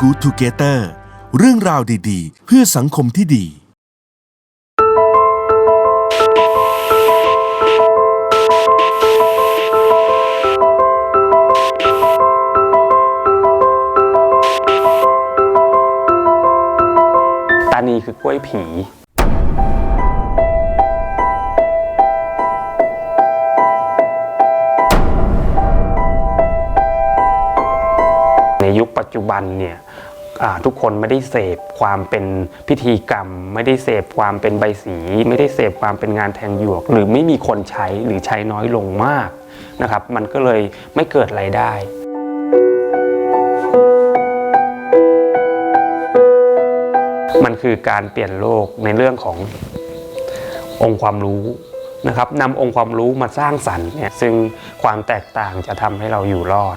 ดูกูทูเกเตอร์เรื่องราวดีๆ เพื่อสังคมที่ดี ตานีคือกล้วยผี ยุคปัจจุบันเนี่ยทุกคนไม่ได้เสพความเป็นพิธีกรรม ไม่ได้เสพความเป็นใบสี ไม่ได้เสพความเป็นงานแทงหยวก หรือไม่มีคนใช้หรือใช้น้อยลงมากนะครับ มันก็เลยไม่เกิดรายได้มันคือการเปลี่ยนโลกในเรื่องขององค์ความรู้นะครับนำองค์ความรู้มาสร้างสรรค์เนี่ยซึ่งความแตกต่างจะทำให้เราอยู่รอด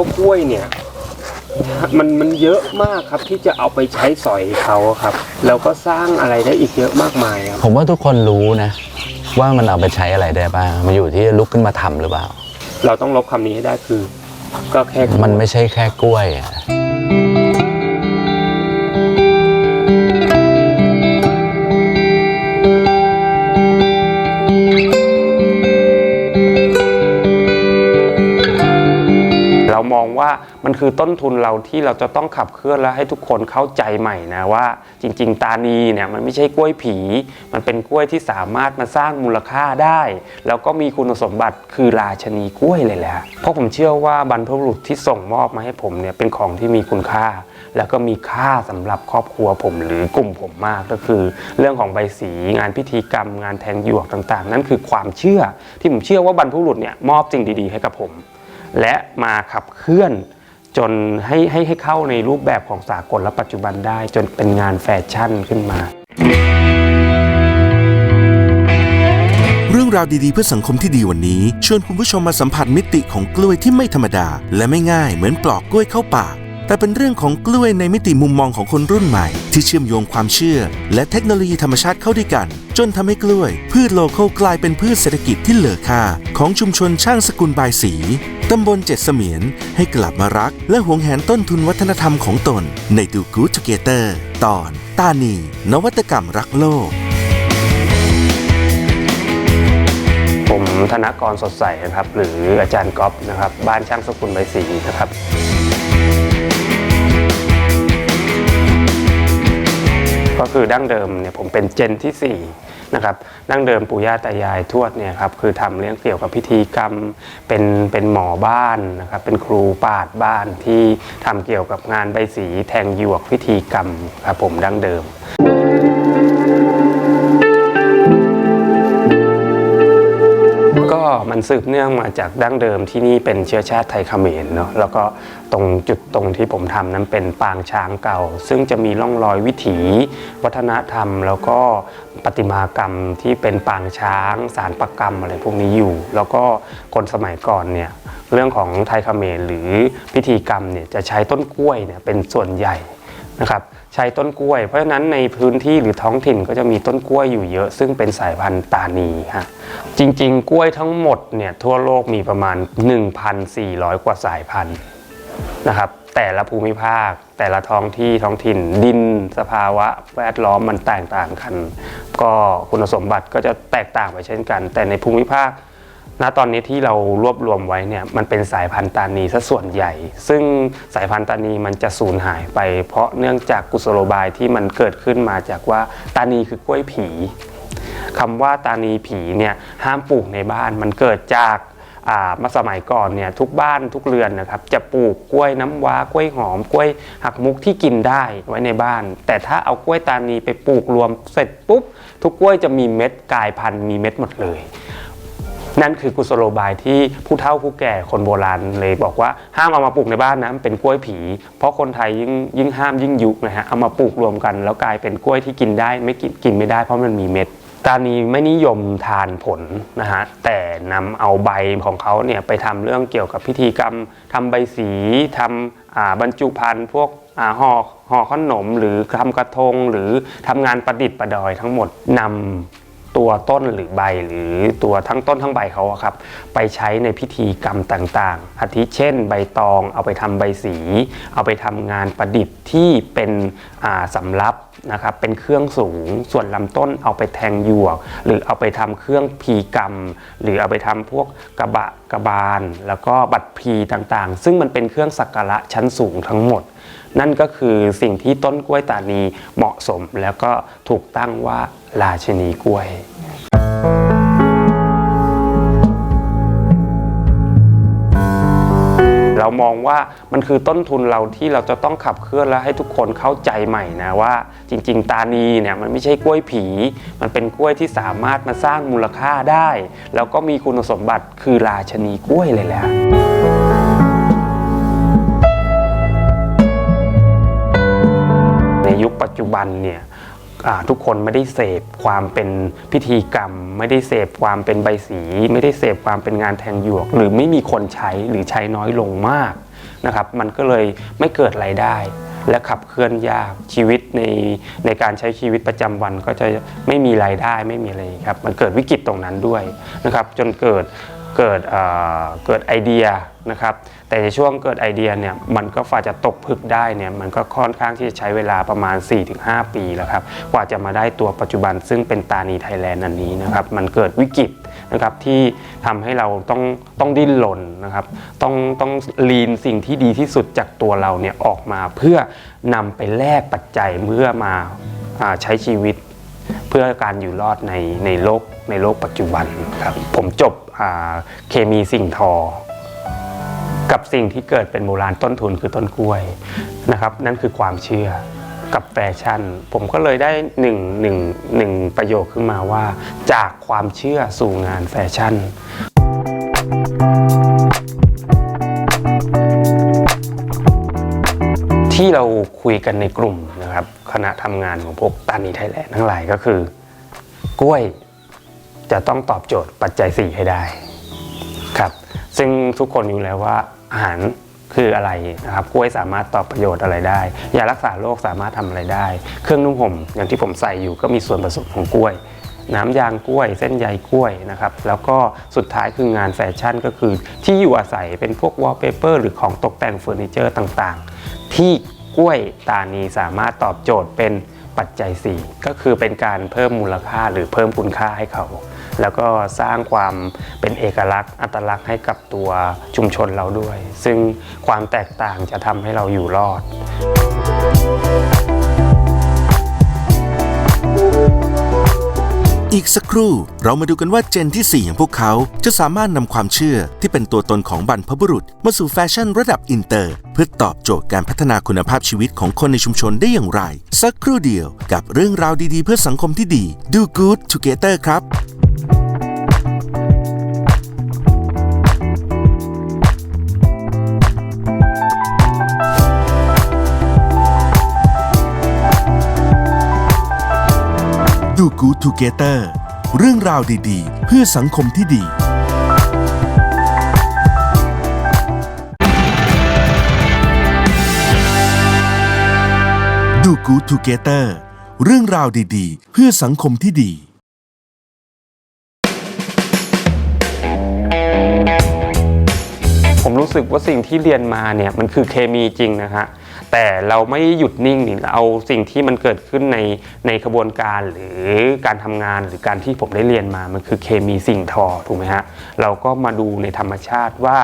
ว่ากล้วยเนี่ยมันมันเยอะมากครับที่จะเอาไปใช้สอยเขาครับ แล้วก็สร้างอะไรได้อีกเยอะมากมายครับผมว่าทุกคนรู้นะ ว่ามันเอาไปใช้อะไรได้บ้างมันอยู่ที่ลุกขึ้นมาทำหรือเปล่า เราต้องลบคำนี้ให้ได้คือ ก็แค่มันไม่ใช่แค่กล้วยอะ เรามองว่ามันคือต้นทุนเราที่เราจะต้องขับเคลื่อนและให้ทุกคนเข้าใจใหม่นะว่า จริง ๆ ตานีเนี่ยมันไม่ใช่กล้วยผี มันเป็นกล้วยที่สามารถมาสร้างมูลค่าได้ แล้วก็มีคุณสมบัติคือราชนีกล้วยเลยแหละเพราะผมเชื่อว่าบรรพบุรุษที่ส่งมอบมาให้ผมเนี่ยเป็นของที่มีคุณค่า แล้วก็มีค่าสำหรับครอบครัวผมหรือกลุ่มผมมากก็คือ เรื่องของใบสีงานพิธีกรรม งานแทงหยวกต่างๆ นั่นคือความเชื่อที่ผมเชื่อว่าบรรพบุรุษเนี่ยมอบสิ่งดีๆ ให้กับผม และมาขับเคลื่อนจนให้ให้ให้เข้าในรูปแบบของสากลและปัจจุบันได้ จนเป็นงานแฟชั่นขึ้นมา เรื่องราวดีๆ เพื่อสังคมที่ดีวันนี้ชวนคุณผู้ชมมาสัมผัสมิติของกล้วยที่ไม่ธรรมดา และไม่ง่ายเหมือนปลอกกล้วยเข้าปาก แต่เป็นเรื่องของกล้วยในมิติมุมมองของคนรุ่นใหม่ ที่เชื่อมโยงความเชื่อ และเทคโนโลยีธรรมชาติเข้าด้วยกัน จนทำให้กล้วย พืชโลโก้กลายเป็นพืชเศรษฐกิจที่เหลือค่า ของชุมชนช่างสกุลบายสีตำบลเจ็ดเสมียนให้กลับมารัก และหวงแหนต้นทุนวัฒนธรรมของตน ในดูกูทูเกเตอร์ตอน ตานี นวัตกรรมรักโลก ผมธนกรสดใสนะครับ หรืออาจารย์ก๊อฟนะครับ บ้านช่างสกุลใบสีนะครับ ก็คือดั้งเดิมเนี่ยผมเป็นเจนที่4นะครับดั้งเดิมปู่ย่าตายายทวดเนี่ยครับคือทำเรื่องเกี่ยวกับพิธีกรรมเป็นเป็นหมอบ้านนะครับเป็นครูปาดบ้านที่ทำเกี่ยวกับงานใบสีแทงหยวกพิธีกรรมครับผมดั้งเดิม ก็มันสืบเนื่องมาจากดั้งเดิมที่นี่เป็นเชื้อชาติไทยเขมรเนาะแล้วก็ตรงจุดตรงที่ผมทำนั้นเป็นปางช้างเก่า ซึ่งจะมีร่องรอยวิถี วัฒนธรรม แล้วก็ประติมากรรมที่เป็นปางช้าง สารประกรรมอะไรพวกนี้อยู่ แล้วก็คนสมัยก่อนเนี่ยเรื่องของไทยเขมรหรือพิธีกรรมเนี่ยจะใช้ต้นกล้วยเนี่ยเป็นส่วนใหญ่ นะครับใช้ต้นกล้วย เพราะฉะนั้นในพื้นที่หรือท้องถิ่นก็จะมีต้นกล้วยอยู่เยอะ ซึ่งเป็นสายพันธุ์ตานีฮะจริงๆ กล้วยทั้งหมดเนี่ยทั่วโลกมีประมาณ 1,400 กว่าสายพันธุ์นะครับแต่ละภูมิภาค แต่ละท้องที่ท้องถิ่น ดิน สภาวะแวดล้อมมันแตกต่างกัน ก็คุณสมบัติก็จะแตกต่างไปเช่นกัน แต่ในภูมิภาค ณตอนนี้ที่เรารวบรวมไว้เนี่ยมันเป็นสายพันธุ์ตานีซะส่วนใหญ่ ซึ่งสายพันธุ์ตานีมันจะสูญหายไป เพราะเนื่องจากกุศโลบายที่มันเกิดขึ้นมาจากว่าตานีคือกล้วยผีคำว่าตานีผีเนี่ยห้ามปลูกในบ้านมันเกิดจากอ่ามาสมัยก่อนเนี่ยทุกบ้านทุกเรือนนะครับจะปลูกกล้วยน้ำว้ากล้วยหอมกล้วยหักมุกที่กินได้ไว้ในบ้าน แต่ถ้าเอากล้วยตานีไปปลูกรวมเสร็จปุ๊บทุกกล้วยจะมีเม็ดกลายพันธุ์มีเม็ดหมดเลย นั่นคือกุศโลบายที่ผู้เฒ่าผู้แก่คนโบราณเลยบอกว่าห้ามเอามาปลูกในบ้านนะมันเป็นกล้วยผี เพราะคนไทยยิ่งยิ่งห้ามยิ่งยุนะฮะเอามาปลูกรวมกัน แล้วกลายเป็นกล้วยที่กินได้ไม่กินกินไม่ได้เพราะมันมีเม็ดตานีไม่นิยมทานผลนะฮะแต่นำเอาใบของเขาเนี่ยไปทำเรื่องเกี่ยวกับพิธีกรรมทำใบสีทำบรรจุภัณฑ์พวกห่อห่อขนมหรือทำกระทงหรือทำงานประดิษฐ์ประดอยทั้งหมดนำ ตัวต้นหรือใบหรือตัวทั้งต้นทั้งใบเขาครับ ไปใช้ในพิธีกรรมต่างๆอาทิเช่น ใบตองเอาไปทำใบสี เอาไปทำงานประดิษฐ์ที่เป็นสำสำรับ นะครับเป็นเครื่องสูง ส่วนลำต้นเอาไปแทงหยวก หรือเอาไปทำเครื่องพีกรรม หรือเอาไปทำพวกกระบะกระบาล แล้วก็บัตรพีต่างๆ ซึ่งมันเป็นเครื่องสักการะชั้นสูงทั้งหมด นั่นก็คือสิ่งที่ต้นกล้วยตานีเหมาะสมแล้วก็ถูกตั้งว่าราชินีกล้วย เรามองว่ามันคือต้นทุนเราที่เราจะต้องขับเคลื่อนและให้ทุกคนเข้าใจใหม่นะว่า จริง ๆ ตานีเนี่ยมันไม่ใช่กล้วยผี มันเป็นกล้วยที่สามารถมาสร้างมูลค่าได้ แล้วก็มีคุณสมบัติคือราชนีกล้วยเลยแหละในยุคปัจจุบันเนี่ย ทุกคนไม่ได้เสพความเป็นพิธีกรรม ไม่ได้เสพความเป็นใบสี ไม่ได้เสพความเป็นงานแทงหยวก หรือไม่มีคนใช้หรือใช้น้อยลงมากนะครับมันก็เลยไม่เกิดรายได้ และขับเคลื่อนยากชีวิตในในการใช้ชีวิตประจำวันก็จะไม่มีรายได้ไม่มีอะไรครับมันเกิดวิกฤตตรงนั้นด้วยนะครับจนเกิดเกิดเอ่อเกิดไอเดียนะครับ แต่ในช่วงเกิดไอเดียเนี่ยมันก็ฝ่าจะตกผลึกได้เนี่ยมันก็ค่อนข้างที่จะใช้เวลาประมาณ 4-5 ปีแล้วครับกว่าจะมาได้ตัวปัจจุบันซึ่งเป็นตานีไทยแลนด์อันนี้นะครับมันเกิดวิกฤตนะครับที่ทำให้เราต้องต้องดิ้นรนนะครับต้องต้องลีนสิ่งที่ดีที่สุดจากตัวเราเนี่ยออกมาเพื่อนำไปแลกปัจจัยเพื่อมาอใช้ชีวิตเพื่อการอยู่รอดในในโลกในโลกปัจจุบันครับผมจบเคมีสิ่งทอ กับสิ่งที่เกิดเป็นโบราณต้นทุนคือต้นกล้วยนะครับนั่นคือความเชื่อกับแฟชั่น ผมก็เลยได้หนึ่งหนึ่งหนึ่งประโยคขึ้นมาว่า จากความเชื่อสู่งานแฟชั่น ที่เราคุยกันในกลุ่มนะครับคณะทำงานของพวกตานีไทยแลนด์ทั้งหลายก็คือ กล้วยจะต้องตอบโจทย์ปัจจัย 4 ให้ได้ครับ ซึ่งทุกคนรู้แล้วว่า อาหารคืออะไรนะครับกล้วยสามารถตอบประโยชน์อะไรได้ยารักษาโรคสามารถทำอะไรได้ เครื่องนุ่งห่มอย่างที่ผมใส่อยู่ก็มีส่วนผสมของกล้วย น้ำยางกล้วย เส้นใยกล้วยนะครับแล้วก็สุดท้ายคืองานแฟชั่นก็คือ ที่อยู่อาศัยเป็นพวกวอลเปเปอร์หรือของตกแต่งเฟอร์นิเจอร์ต่างๆ ที่กล้วยตานีสามารถตอบโจทย์เป็นปัจจัย 4 ก็คือเป็นการเพิ่มมูลค่าหรือเพิ่มคุณค่าให้เขา แล้วก็สร้างความเป็นเอกลักษณ์อัตลักษณ์ให้กับตัวชุมชนเราด้วย ซึ่งความแตกต่างจะทำให้เราอยู่รอดอีกสักครู่เรามาดูกันว่าเจนที่ 4 อย่างพวกเขาจะสามารถนำความเชื่อที่เป็นตัวตนของบรรพบุรุษ มาสู่แฟชั่นระดับอินเตอร์ เพื่อตอบโจทย์การพัฒนาคุณภาพชีวิตของคนในชุมชนได้อย่างไร สักครู่เดียวกับเรื่องราวดีๆ เพื่อสังคมที่ดี Do Good Together ครับ Good Together เรื่องราวดี ๆ เพื่อสังคมที่ดี Do Good Together เรื่องราวดีๆ เพื่อสังคมที่ดี ผมรู้สึกว่าสิ่งที่เรียนมาเนี่ยมันคือเคมีจริงนะฮะ แต่เราไม่หยุดนิ่งนี่เราเอาสิ่งที่มันเกิดขึ้นในในกระบวนการหรือการทำงานหรือการที่ผมได้เรียนมามันคือเคมีสิ่งทอถูกไหมฮะเราก็มาดูในธรรมชาติว่า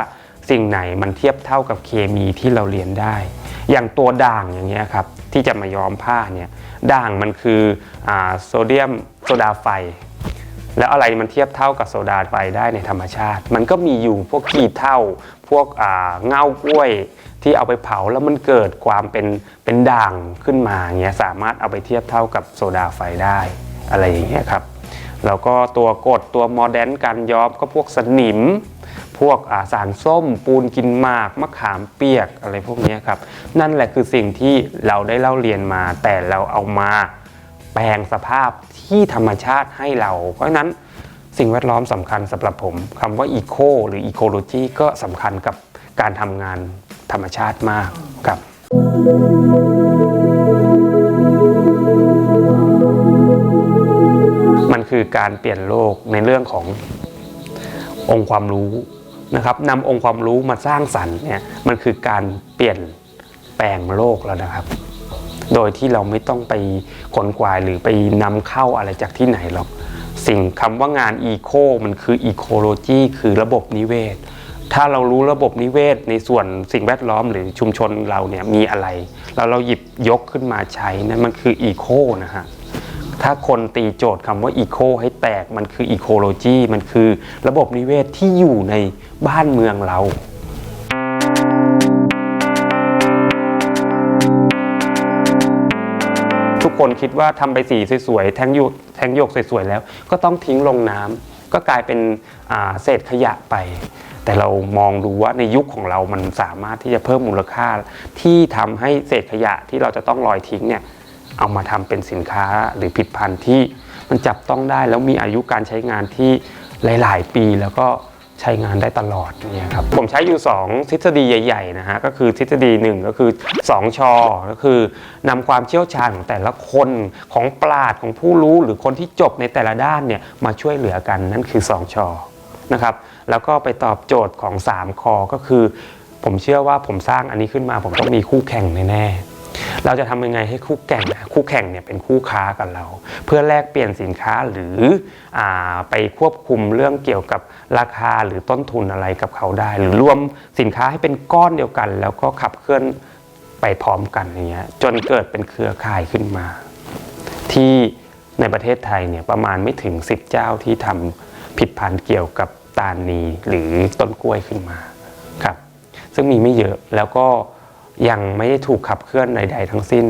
สิ่งไหนมันเทียบเท่ากับเคมีที่เราเรียนได้ อย่างตัวด่างอย่างเงี้ยครับที่จะมาย้อมผ้าเนี่ยด่างมันคืออโซเดียมโซดาไฟ แล้วอะไรมันเทียบเท่ากับโซดาไฟได้ในธรรมชาติ มันก็มีอยู่พวกขี้เท่า พวกเง่ากล้วย ที่เอาไปเผาแล้วมันเกิดความเป็นเป็นด่างขึ้นมาเงี้ยสามารถเอาไปเทียบเท่ากับโซดาไฟได้อะไรอย่างเงี้ยครับแล้วก็ตัวกรดตัวโมเดนการย้อมก็พวกสนิม พวกาสารส้ม ปูนกินหมากมะขามเปียกอะไรพวกนี้ครับ นั่นแหละคือสิ่งที่เราได้เล่าเรียนมา แต่เราเอามาแปลงสภาพที่ธรรมชาติให้เรา เพราะฉะนั้นสิ่งแวดล้อมสำคัญสำหรับผมคำว่าอีโคหรืออีโคโลจีก็สำคัญกับการทำงาน ธรรมชาติมากครับ มันคือการเปลี่ยนโลกในเรื่องขององค์ความรู้นะครับนำองค์ความรู้มาสร้างสรรค์เนี่ยมันคือการเปลี่ยนแปลงโลกแล้วนะครับ โดยที่เราไม่ต้องไปขนกวายหรือไปนำเข้าอะไรจากที่ไหนหรอกสิ่งคำว่างานอีโคมันคืออีโคโลจีคือระบบนิเวศ ถ้าเรารู้ระบบนิเวศในส่วนสิ่งแวดล้อมหรือชุมชนเราเนี่ยมีอะไร แล้วเราหยิบยกขึ้นมาใช้นะมันคืออีโคนะฮะถ้าคนตีโจทย์คำว่าอีโคให้แตกมันคืออีโคโลจีมันคือระบบนิเวศที่อยู่ในบ้านเมืองเราทุกคนคิดว่าทำไปสีสวยๆแทงโยกแทงโยกสวยๆแล้ว ก็ต้องทิ้งลงน้ำก็กลายเป็นเศษขยะไป แต่เรามองดูว่าในยุคของเรามันสามารถที่จะเพิ่มมูลค่า ที่ทำให้เศษขยะที่เราจะต้องลอยทิ้งเนี่ยเอามาทำเป็นสินค้าหรือผลิตภัณฑ์ที่มันจับต้องได้แล้วมีอายุการใช้งานที่หลาย ๆ ปีแล้วก็ใช้งานได้ตลอดเนี่ยครับผมใช้อยู่ 2 ทฤษฎีใหญ่ๆนะฮะก็คือทฤษฎีหนึ่งก็คือ 2ชอก็คือนำความเชี่ยวชาญของแต่ละคนของปราดของผู้รู้หรือคนที่จบในแต่ละด้านเนี่ยมาช่วยเหลือกันนั่นคือ 2ชอนะครับ แล้วก็ไปตอบโจทย์ของ 3 คอก็คือ ผมเชื่อว่าผมสร้างอันนี้ขึ้นมาผมต้องมีคู่แข่งแน่ๆเราจะทำยังไงให้คู่แข่งคู่แข่งเนี่ยเป็นคู่ค้ากับเรา เพื่อแลกเปลี่ยนสินค้าหรืออไปควบคุมเรื่องเกี่ยวกับราคาหรือต้นทุนอะไรกับเขาได้ หรือรวมสินค้าให้เป็นก้อนเดียวกัน แล้วก็ขับเคลื่อนไปพร้อมกันอย่างเงี้ยจนเกิดเป็นเครือข่ายขึ้นมา ที่ในประเทศไทยเนี่ยประมาณไม่ถึง 10 เจ้าที่ทำผิดพันธ์เกี่ยวกับ ตาลนีหรือต้นกล้วยขึ้นมาครับซึ่งมีไม่เยอะแล้วก็ยังไม่ได้ถูกขับเคลื่อนใด ๆ ทั้งสิ้น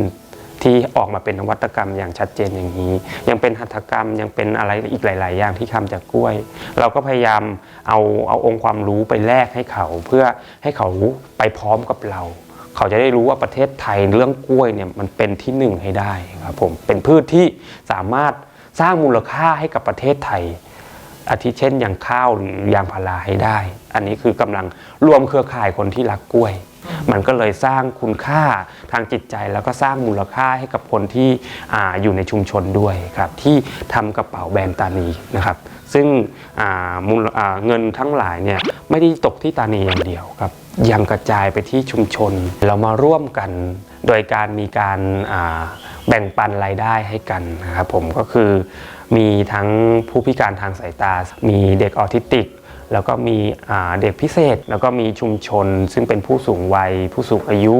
ที่ออกมาเป็นนวัตกรรมอย่างชัดเจนอย่างนี้ ยังเป็นหัตถกรรมยังเป็นอะไรอีกหลาย ๆ อย่างที่ทำจากกล้วย เราก็พยายามเอาเอาองค์ความรู้ไปแลกให้เขาเพื่อให้เขาไปพร้อมกับเรา เขาจะได้รู้ว่าประเทศไทยเรื่องกล้วยเนี่ยมันเป็นที่หนึ่งให้ได้ครับผมเป็นพืชที่สามารถสร้างมูลค่าให้กับประเทศไทย อาทิเช่นอย่างข้าวหรือยางพาราให้ได้ อันนี้คือกำลังรวมเครือข่ายคนที่รักกล้วย มันก็เลยสร้างคุณค่าทางจิตใจแล้วก็สร้างมูลค่าให้กับคนที่ออยู่ในชุมชนด้วยครับที่ทำกระเป๋าแบรนด์ตานีนะครับ ซึ่งมูลเงินทั้งหลายเนี่ยไม่ได้ตกที่ตานีอย่างเดียวครับ ยังกระจายไปที่ชุมชนเรามาร่วมกันโดยการมีการแบ่งปันรายได้ให้กันนะครับผมก็คือ มีทั้งผู้พิการทางสายตา มีเด็กออทิสติก แล้วก็มีเด็กพิเศษ แล้วก็มีชุมชน ซึ่งเป็นผู้สูงวัย ผู้สูงอายุ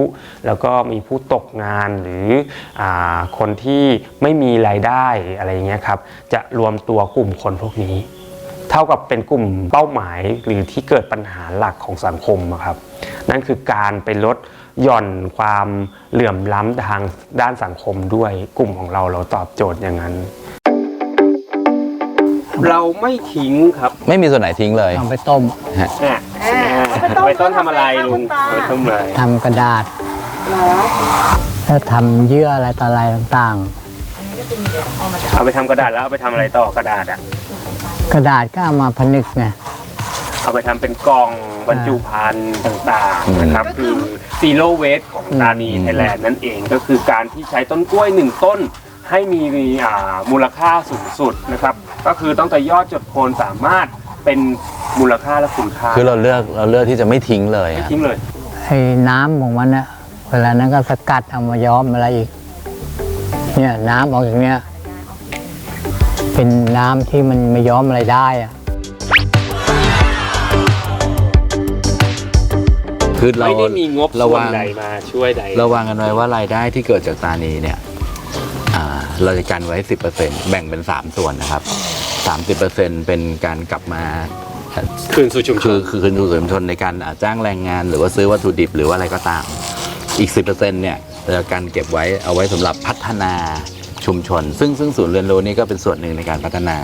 แล้วก็มีผู้ตกงานหรืออคนที่ไม่มีรายได้อะไรเงี้ยครับ จะรวมตัวกลุ่มคนพวกนี้ เท่ากับเป็นกลุ่มเป้าหมายหรือที่เกิดปัญหาหลักของสังคมครับ นั่นคือการไปลดหย่อนความเหลื่อมล้ำทางด้านสังคมด้วยกลุ่มของเราเราตอบโจทย์อย่างนั้น เราไม่ทิ้งครับไม่มีส่วนไหนทิ้งเลย เอาไปต้มไปต้นทำอะไรลุงไปต้นอะไรทำกระดาษ แล้วทำเยื่ออะไรต่ออะไรต่างเอาไปทำกระดาษแล้วเอาไปทำอะไรต่อกระดาษอะ ๆ กระดาษก็เอามาผนึกไง เอาไปทำเป็นกล่องบรรจุภัณฑ์ต่างๆนะครับคือ zero waste ของตานีไทยแลนด์นั่นเองก็คือการที่ใช้ต้นกล้วยหนึ่งต้นให้มีอ่ามูลค่าสูงสุดนะครับ ก็คือตั้งแต่ยอดจดโคนสามารถเป็นมูลค่าและคุณค่าคือเราเลือกเราเลือกที่จะไม่ทิ้งเลยไม่อะทิ้งเลย ไอ้น้ำของมันนะเวลานั้นก็สกัดเอามาย้อมอะไรอีก เนี่ยน้ำออกอย่างเนี้ยเป็นน้ำที่มันไม่ย้อมอะไรได้อะคือเราไม่ได้มีงบระส่ววันงใดมาช่วยใดระวังกันไว้ว่ารายได้ที่เกิดจากตานีเนี่ยอ่าเราจะกันไว้ 10%แบ่งเป็น 3 ส่วนนะครับ 30%เป็นการกลับมาคืนสู่ชุมชคือนคือคืนสู่ชุมชนในการอ่าจ้างแรงงาน หรือว่าซื้อวัตถุดิบหรือว่าอะไรก็ตาม อีก 10%เนี่ยเราจะการเก็บไว้เอาไว้สำหรับพัฒนาชุมชน ซึ่งซึ่งศูนย์เรียนรู้นี่ก็เป็นส่วนหนึ่งในการพัฒนา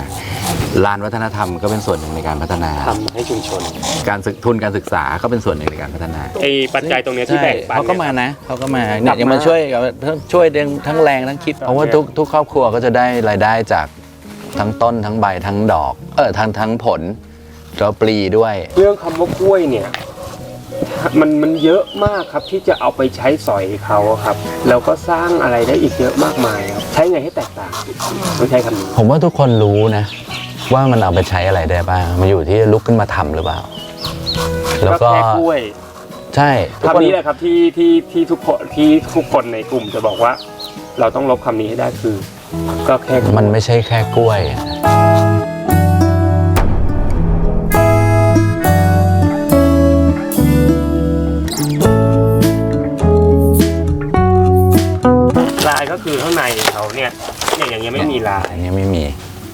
ลานวัฒนธรรมก็เป็นส่วนหนึ่งในการพัฒนา ทำให้ชุมชนการศึกทุนการศึกษาก็เป็นส่วนหนึ่งในการพัฒนา ไอ้ปัจจัยตรงเนี้ยที่แบ่งปันเขาก็นี่ยมานะเขาก็มากลัเนี่ยบยังมามาช่วยกับช่วยทั้งทั้งแรงทั้งคิด เพราะว่าทุกทุกครอบครัวก็จะได้รายได้จาก ทั้งต้นทั้งใบทั้งดอก เออทั้งทั้งผลแล้วปลีด้วย เรื่องคำว่ากล้วยเนี่ย มันมันเยอะมากครับที่จะเอาไปใช้สอยเขาครับ แล้วก็สร้างอะไรได้อีกเยอะมากมายครับใช้ไงให้แตกต่างต้องใช้คำนี้ผมว่าทุกคนรู้นะ ว่ามันเอาไปใช้อะไรได้บ้างมันอยู่ที่ลุกขึ้นมาทำหรือเปล่า แล้วก็แค่กล้วยใช่ทุกคนคำนี้แหละครับที่ที่ที่ทุกคนที่ทุกคนในกลุ่มจะบอกว่า เราต้องลบคำนี้ให้ได้คือ ก็แค่กล้วยมันไม่ใช่แค่กล้วย ลายก็คือข้างในเขาเนี่ยเนี่ยอย่างเงี้ยไม่มีลายอันนี้ไม่มี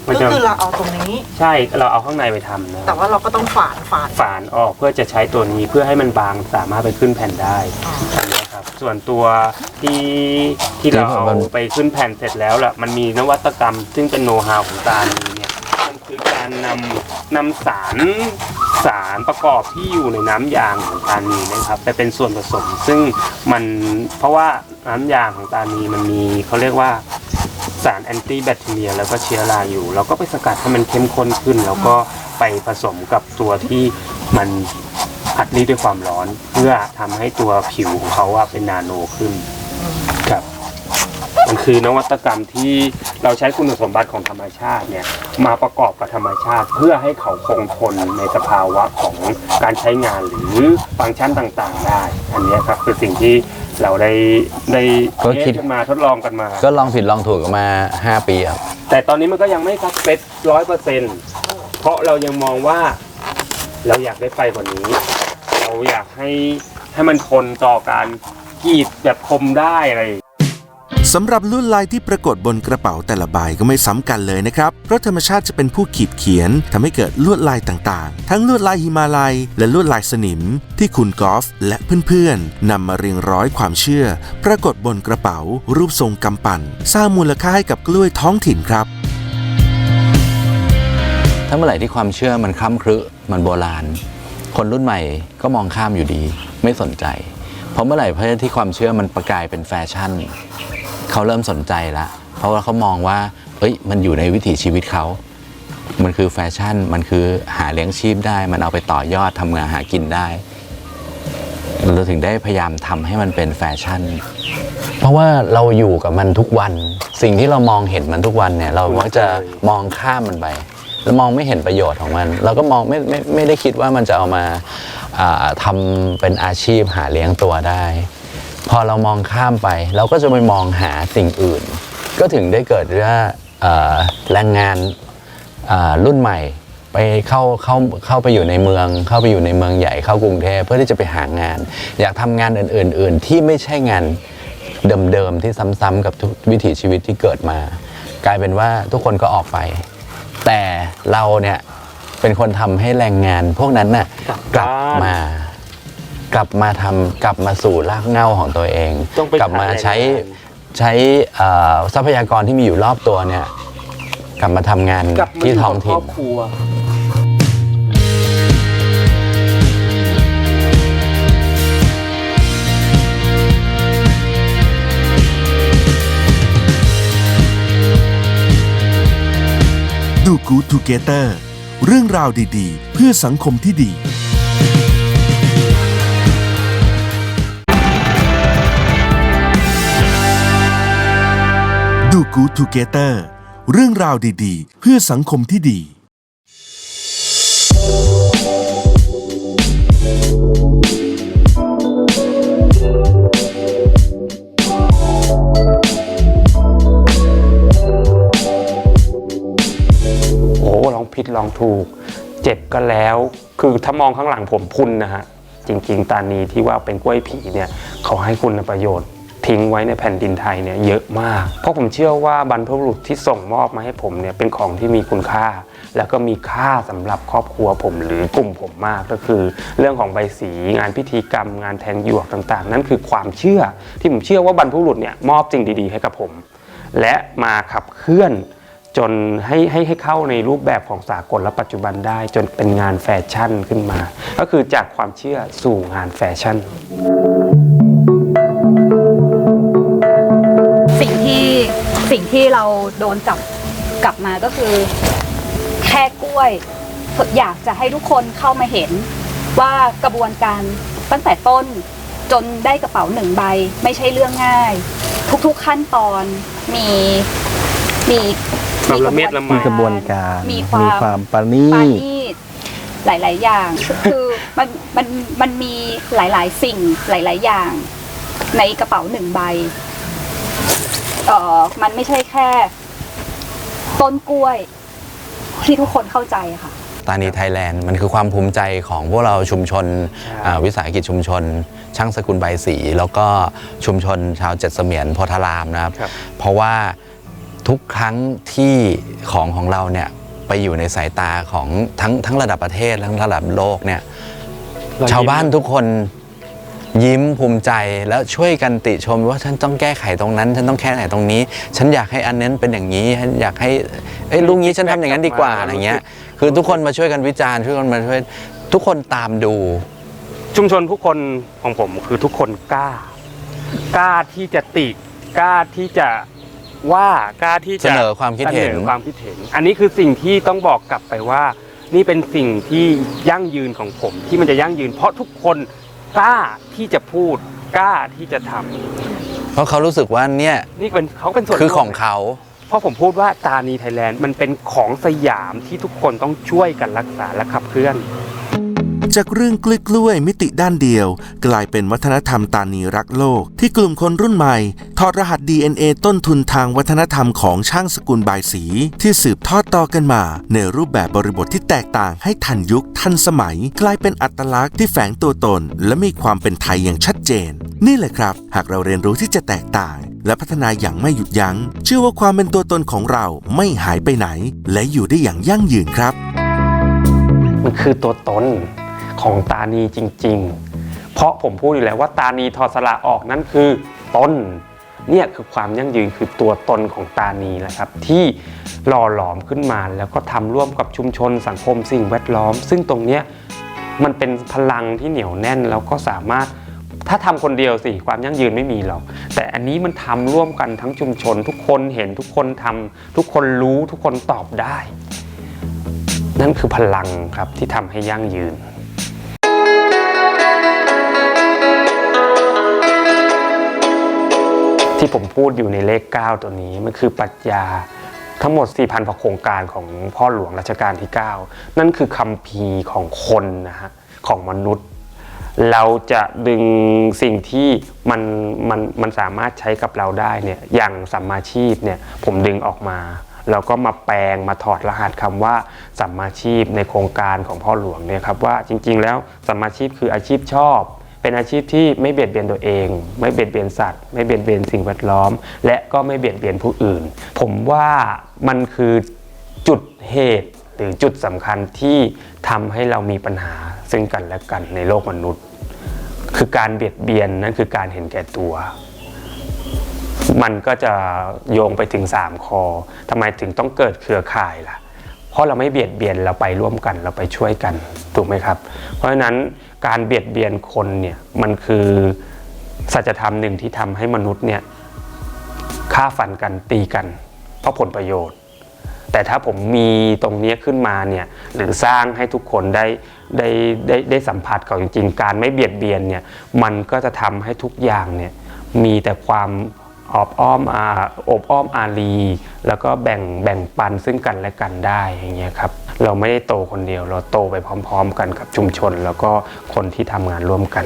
มันก็จะคือเราเอาตรงนี้ ใช่เราเอาข้างในไปทำนะแต่ว่าเราก็ต้องฝานฝานฝานออกเพื่อจะใช้ตัวนี้เพื่อให้มันบางสามารถไปขึ้นแผ่นได้อันนี้ครับ ส่วนตัวที่ที่เราเอาไปขึ้นแผ่นเสร็จแล้วล่ะมันมีนวัตกรรม ซึ่งเป็นโน้ตฮาวของตานีเนี่ยมันคือการนำนำสารสารประกอบที่อยู่ในน้ำยางของตานีนะครับไปเป็นส่วนผสม ซึ่งมันเพราะว่าน้ำยางของตานีมันมีเขาเรียกว่าสารแอนตี้แบคทีเรียแล้วก็เชื้อราอยู่ เราก็ไปสกัดให้มันเข้มข้นขึ้น แล้วก็ไปผสมกับตัวที่มัน อัดรีดด้วยความร้อน เพื่อทำให้ตัวผิวของเขาว่าเป็นนาโนขึ้นครับ มันคือนวัตกรรมที่เราใช้คุณสมบัติของธรรมชาติเนี่ยมาประกอบกับธรรมชาติ เพื่อให้เขาคงทนในสภาวะของการใช้งานหรือฟังก์ชันต่างๆได้ อันเนี้ยครับคือสิ่งที่เราได้ได้ก็คิด เทสกันมาทดลองกันมา ก็ลองผิดลองถูกกันมา 5 ปีครับแต่ตอนนี้มันก็ยังไม่สักเซ็ตร้อยเปอร์เซ็นต์เพราะเรายังมองว่า เราอยากได้ไฟกว่านี้เรา อยากให้ให้มันทนต่อการกรีดแบบคมได้อะไรอย่างเงี้ย สำหรับลวดลายที่ปรากฏบนกระเป๋าแต่ละใบก็ไม่ซ้ำกันเลยนะครับ เพราะธรรมชาติจะเป็นผู้ขีดเขียนทำให้เกิดลวดลายต่างๆ ทั้งลวดลายหิมาลัย และลวดลายสนิม ที่คุณกอล์ฟและเพื่อนๆนำมาเรียงร้อยความเชื่อ ปรากฏบนกระเป๋า รูปทรงกำปั่น สร้างมูลค่าให้กับกล้วยท้องถิ่นครับ ถ้าเมื่อไหร่ที่ความเชื่อมันคล้ำครึมันโบราณ คนรุ่นใหม่ก็มองข้ามอยู่ดี ไม่สนใจ เพราะเมื่อไหร่พระที่ความเชื่อมันประกายเป็นแฟชั่น เขาเริ่มสนใจละ เพราะว่าเขามองว่าเอ้ย มันอยู่ในวิถีชีวิตเขา มันคือแฟชั่น มันคือหาเลี้ยงชีพได้ มันเอาไปต่อยอดทำงานหากินได้ เราถึงได้พยายามทำให้มันเป็นแฟชั่น เพราะว่าเราอยู่กับมันทุกวัน สิ่งที่เรามองเห็นมันทุกวันเนี่ย เรามักจะมองข้ามมันไป มองไม่เห็นประโยชน์ของมัน เราก็มองไม่ไม่ไม่ได้คิดว่ามันจะเอามาทำเป็นอาชีพหาเลี้ยงตัวได้ พอเรามองข้ามไป เราก็จะไปมองหาสิ่งอื่น ก็ถึงได้เกิดว่าเอ่อแรงงานรุ่นใหม่ไปเข้าเข้าเข้าไปอยู่ในเมือง เข้าไปอยู่ในเมืองใหญ่เข้ากรุงเทพเพื่อที่จะไปหางาน อยากทำงานอื่นๆที่ไม่ใช่งานเดิมๆที่ซ้ำๆกับวิถีชีวิตที่เกิดมา กลายเป็นว่าทุกคนก็ออกไป แต่เราเนี่ยเป็นคนทำให้แรงงานพวกนั้นน่ะกลับมา กลับมาทำกลับมาสู่รากเหง้าของตัวเอง ต้องไปกลับมาหาแรงงานใช้ใช้เอ่อทรัพยากรที่มีอยู่รอบตัวเนี่ยกลับมาทำงานกลับมาที่ยู่ท้องกับครถิ่อนบครัว ดูกู o ูเกเตอร์เรื่องราวดี ๆ เพื่อสังคมที่ดี ดูกู o ูเกเตอร์เรื่องราวดี ๆ เพื่อสังคมที่ดี ผิดลองถูก เจ็บก็แล้ว คือถ้ามองข้างหลังผมพุนนะฮะ จริง ๆ ตานีที่ว่าเป็นกล้วยผีเนี่ยเขาให้คุณประโยชน์ทิ้งไว้ในแผ่นดินไทยเนี่ยเยอะมาก เพราะผมเชื่อว่าบรรพบุรุษที่ส่งมอบมาให้ผมเนี่ยเป็นของที่มีคุณค่า แล้วก็มีค่าสำหรับครอบครัวผมหรือกลุ่มผมมากก็คือ เรื่องของใบสีงานพิธีกรรม งานแทงหยวกต่างๆ นั่นคือความเชื่อที่ผมเชื่อว่าบรรพบุรุษเนี่ยมอบสิ่งดีๆ ให้กับผม และมาขับเคลื่อน จนให้ให้ให้เข้าในรูปแบบของสากลและปัจจุบันได้ จนเป็นงานแฟชั่นขึ้นมา ก็คือจากความเชื่อสู่งานแฟชั่น สิ่งที่สิ่งที่เราโดนจับกลับมาก็คือแค่กล้วย อยากจะให้ทุกคนเข้ามาเห็นว่ากระบวนการตั้งแต่ต้นจนได้กระเป๋าหนึ่งใบไม่ใช่เรื่องง่าย ทุกๆขั้นตอนมีมี ความละเมียดละไม มีกระบวนการมีความมีความประณีปาต นีตหลาย ๆ อย่าง คือมันมันมันมีหลาย ๆ สิ่งหลาย ๆ อย่าง ในกระเป๋าหนึ่งใบเออมันไม่ใช่แค่ ต้นกล้วย ที่ทุกคนเข้าใจค่ะ ตานีไทยแลนด์มันคือความภูมิใจของพวกเราชุมชนใช่อ่าวิสาหกิจชุมชน ช่างสกุลใบายสี แล้วก็ชุมชนชาวเจ็ดเสมียนโพธารามนะครับ ครับ เพราะว่า ทุกครั้งที่ของของเราเนี่ยไปอยู่ในสายตาของทั้งทั้งระดับประเทศทั้งระดับโลกเนี่ยเรชาวบ้านยิ้มทุกคนยิ้มภูมิใจแล้วช่วยกันติชมว่าฉันต้องแก้ไขตรงนั้น ฉันต้องแก้ไขตรงนี้ ฉันอยากให้อันนั้นเป็นอย่างนี้ฉันอยากให้เอ้ยลุงนี้ฉันทำอย่างนั้นดีกว่าอะไรเงี้ย คือทุกคนมาช่วยกันวิจารณ์ช่วยกันมาช่วยทุกคนตามดู ชุมชนผู้คนของผมคือทุกคนกล้ากล้าที่จะติกล้าที่จะ ว่ากล้าที่จะเสนอความคิดเห็น สอความคิดเห็น อันนี้คือสิ่งที่ต้องบอกกลับไปว่า นี่เป็นสิ่งที่ยั่งยืนของผม ที่มันจะยั่งยืน เพราะทุกคนกล้าที่จะพูดกล้าที่จะทำเพราะเขารู้สึกว่าเนี่ยนี่เป็นเขาเป็นส่วนคือร่วมของเขา เพราะผมพูดว่าตานีไทยแลนด์มันเป็นของสยามที่ทุกคนต้องช่วยกันรักษาและขับเคลื่อน จากเรื่องกล้วยกล้วยๆมิติด้านเดียว กลายเป็นวัฒนธรรมตานีรักโลก ที่กลุ่มคนรุ่นใหม่ ถอดรหัส DNA ต้นทุนทางวัฒนธรรมของช่างสกุลบายสี ที่สืบทอดต่อกันมา ในรูปแบบบริบทที่แตกต่างให้ทันยุคทันสมัย กลายเป็นอัตลักษณ์ที่แฝงตัวตน และมีความเป็นไทยอย่างชัดเจน นี่แหละครับ หากเราเรียนรู้ที่จะแตกต่าง และพัฒนาอย่างไม่หยุดยัง้งเชื่อว่าความเป็นตัวตนของเราไม่หายไปไหน และอยู่ได้อย่างยั่งยืนครับ มันคือตัวตน ของตานีจริง ๆ เพราะผมพูดอยู่แล้วว่าตานีทอสละออกนั่นคือต้นเนี่ยคือความยั่งยืนคือตัวตนของตานีแหละครับ ที่หล่อหลอมขึ้นมาแล้วก็ทำร่วมกับชุมชนสังคมสิ่งแวดล้อม ซึ่งตรงเนี้ยมันเป็นพลังที่เหนียวแน่นแล้วก็สามารถถ้าทำคนเดียวสิความยั่งยืนไม่มีหรอก แต่อันนี้มันทำร่วมกันทั้งชุมชน ทุกคนเห็นทุกคนทำทุกคนรู้ทุกคนตอบได้ นั่นคือพลังครับที่ทำให้ยั่งยืน ที่ผมพูดอยู่ในเลข 9 ตัวนี้มันคือปรัชญาทั้งหมด 4,000กว่าโครงการของพ่อหลวงรัชกาลที่ 9 นั่นคือคำพีของคนนะฮะของมนุษย์ เราจะดึงสิ่งที่มันมันมันสามารถใช้กับเราได้เนี่ยอย่างสัมมาชีพเนี่ยผมดึงออกมาแล้วก็มาแปลงมาถอดรหัสคำว่าสัมมาชีพในโครงการของพ่อหลวงเนี่ยครับว่าจริงๆ แล้วสัมมาชีพคืออาชีพชอบ เป็นอาชีพที่ไม่เบียดเบียนตัวเอง ไม่เบียดเบียนสัตว์ ไม่เบียดเบียนสิ่งแวดล้อม และก็ไม่เบียดเบียนผู้อื่น ผมว่ามันคือจุดเหตุหรือจุดสำคัญที่ทำให้เรามีปัญหาซึ่งกันและกันในโลกมนุษย์ คือการเบียดเบียนนั่นคือการเห็นแก่ตัว มันก็จะโยงไปถึง 3 คอทำไมถึงต้องเกิดเครือข่ายล่ะ เพราะเราไม่เบียดเบียนเราไปร่วมกันเราไปช่วยกันถูกไหมครับ เพราะฉะนั้น การเบียดเบียนคนเนี่ยมันคือสัจธรรมหนึ่งที่ทำให้มนุษย์เนี่ยฆ่าฟันกันตีกัน เพราะผลประโยชน์ แต่ถ้าผมมีตรงนี้ขึ้นมาเนี่ยหรือสร้างให้ทุกคนได้ได้ได้ได้สัมผัสกับจริงๆ การไม่เบียดเบียนเนี่ยมันก็จะทำให้ทุกอย่างเนี่ยมีแต่ความอบอ้อมอาอบอ้อมอารี แล้วก็แบ่งแบ่งปันซึ่งกันและกันได้อย่างเงี้ยครับ เราไม่ได้โตคนเดียว เราโตไปพร้อม ๆ กันกับชุมชน แล้วก็คนที่ทำงานร่วมกัน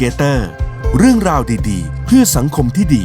เกเตอร์เรื่องราวดีๆ เพื่อสังคมที่ดี